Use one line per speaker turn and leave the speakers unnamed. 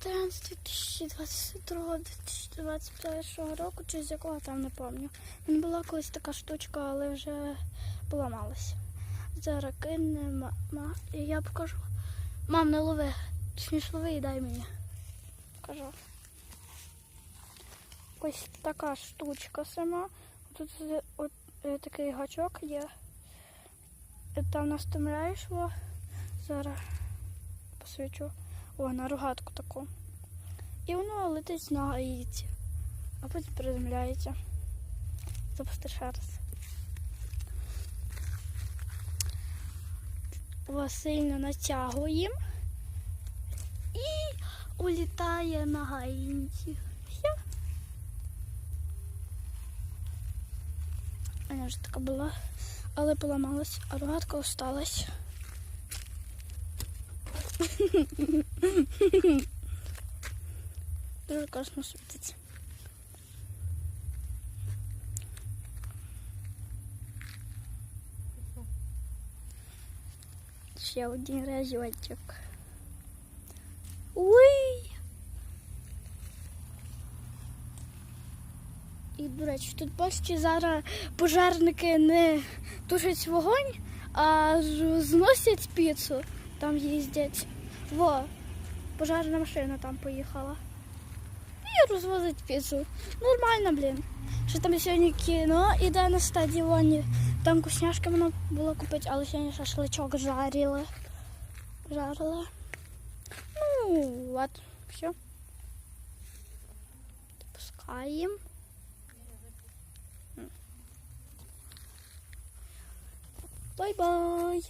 тренд з 2022-2021 року, чи з якого там не пам'ятаю. Мене була колись така штучка, але вже поламалася. Зараз кинемо. І я покажу. Мам, не лови. Точніше лови і дай мені. Покажу. Ось така штучка сама. Тут з- от, е, такий гачок є. Там наставляєш його. Зараз посвічу. О, на рогатку таку. І воно летить на гаїці. А потім приземляється. Запусти ще раз. О, сильно натягуємо. І улітає на гаїнці. Все. Вона вже така була, але поламалась, а рогатка осталась. Дуже класно світить. Ще один разочок. Уй! І, до речі, тут бачите, зараз пожежники не тушать вогонь, а зносять піцу. Там їздять. Во, пожежна машина там поїхала. І розвозить піцу. Нормально, блін. Що там сьогодні кіно іде на стадіоні. Там вкусняшки можна було купити, але сьогодні шашличок жарили. Жарили. Ну, от, все. Пускаємо. Бай-бай.